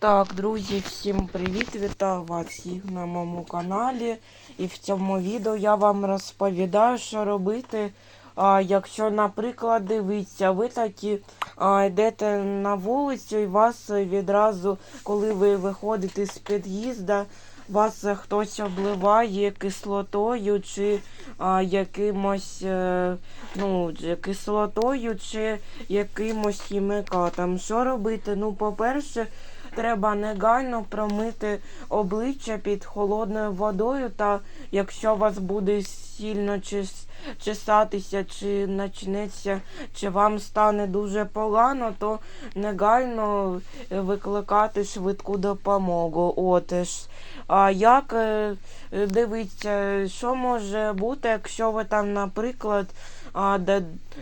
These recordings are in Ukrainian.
Так, друзі, всім привіт! Вітаю вас всіх на моєму каналі. І в цьому відео я вам розповідаю, що робити, а, якщо, наприклад, дивіться, ви такі а, йдете на вулицю і вас відразу, коли ви виходите з під'їзда, вас хтось обливає кислотою чи а, якимось е, ну, кислотою чи якимось хімікатом. Що робити? Ну, по-перше, треба негайно промити обличчя під холодною водою, та якщо вас буде сильно чес- чесатися, чи начнеться, чи вам стане дуже погано, то негайно е, викликати швидку допомогу. От. А як е, е, дивіться, що може бути, якщо ви там, наприклад,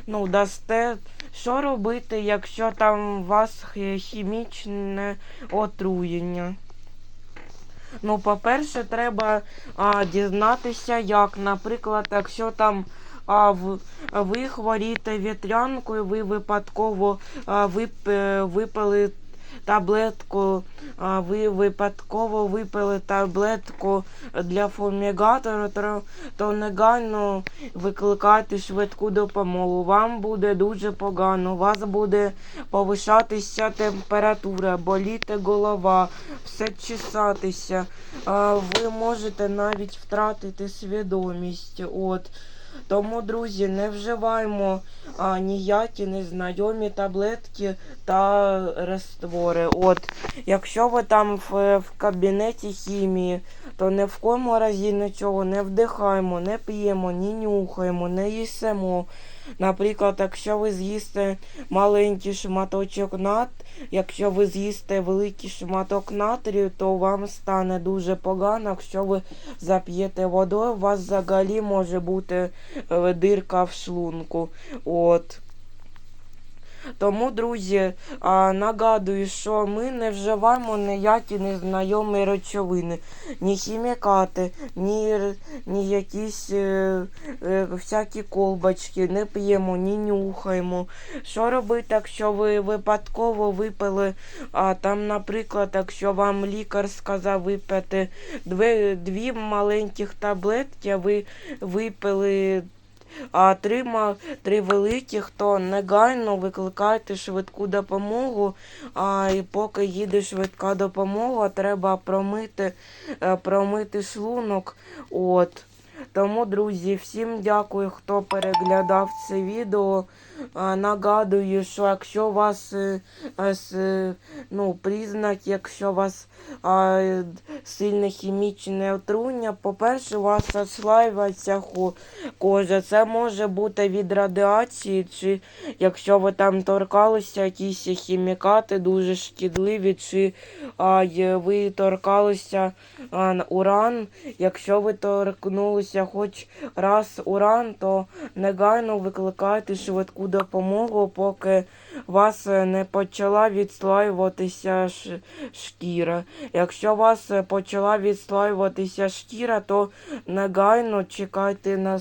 ну, дасте, що робити, якщо там у вас хімічне отруєння? Ну, по-перше, треба а, дізнатися, як, наприклад, якщо там а, в, ви хворієте вітрянкою, ви випадково а, вип, е, випили таблетку, ви випадково випили таблетку для фумігатора, то, то негайно викликайте швидку допомогу. Вам буде дуже погано, у вас буде повишатися температура, боліти голова, все чесатися. Ви можете навіть втратити свідомість. От. Тому, друзі, не вживаємо а, ніякі незнайомі таблетки та раствори. От, якщо ви там в, в кабінеті хімії, то ні в кому разі нічого не вдихаємо, не п'ємо, ні нюхаємо, не їсимо. Наприклад, якщо ви з'їсте маленький шматочок нат, якщо ви з'їсте великий шматок натрію, то вам стане дуже погано. Якщо ви зап'єте водою, у вас взагалі може бути е, дирка в шлунку. От. Тому, друзі, нагадую, що ми не вживаємо ніякі незнайомі речовини, ні хімікати, ні, ні якісь е, е, всякі колбочки, не п'ємо, ні нюхаємо. Що робити, якщо ви випадково випили, а там, наприклад, якщо вам лікар сказав випити дві, дві маленьких таблетки, ви випили а три, три великих, то негайно викликайте швидку допомогу. А, і поки їде швидка допомога, треба промити, е, промити шлунок. От. Тому, друзі, всім дякую, хто переглядав це відео. Нагадую, що якщо у вас е, е, е, ну, признак, якщо у вас сильне хімічне отруєння, по-перше, у вас ослаюється кожа. Це може бути від радіації, чи якщо ви там торкалися, якісь хімікати дуже шкідливі, чи ви торкалися уран. Якщо ви торкнулися хоч раз уран, то негайно викликайте швидку допомогу, поки вас е, не почала відслаюватися шкіра. Якщо вас е, почала відслаюватися шкіра, то негайно чекайте на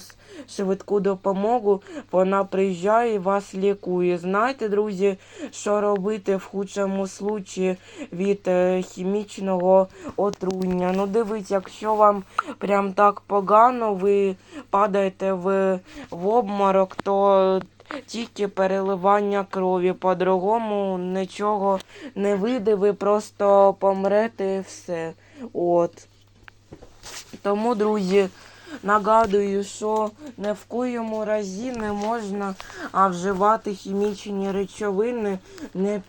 швидку допомогу. Вона приїжджає і вас лікує. Знаєте, друзі, що робити в худшому случаї від е, хімічного отруєння? Ну, дивіться, якщо вам прям так погано, ви падаєте в, в обморок, то тільки переливання крові. По-другому нічого не вийде, ви просто помрете і все. От. Тому, друзі, нагадую, що ні в коєму разі не можна вживати хімічні речовини, не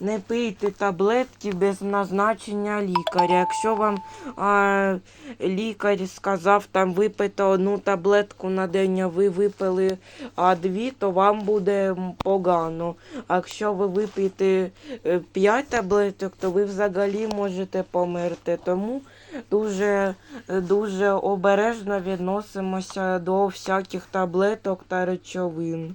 не пийте таблетки без назначення лікаря. Якщо вам а, лікар сказав там випити одну таблетку на день, а ви випили а дві, то вам буде погано. А якщо ви вип'єте е, п'ять таблеток, то ви взагалі можете померти. Тому дуже, е, дуже обережно відносимося до всяких таблеток та речовин.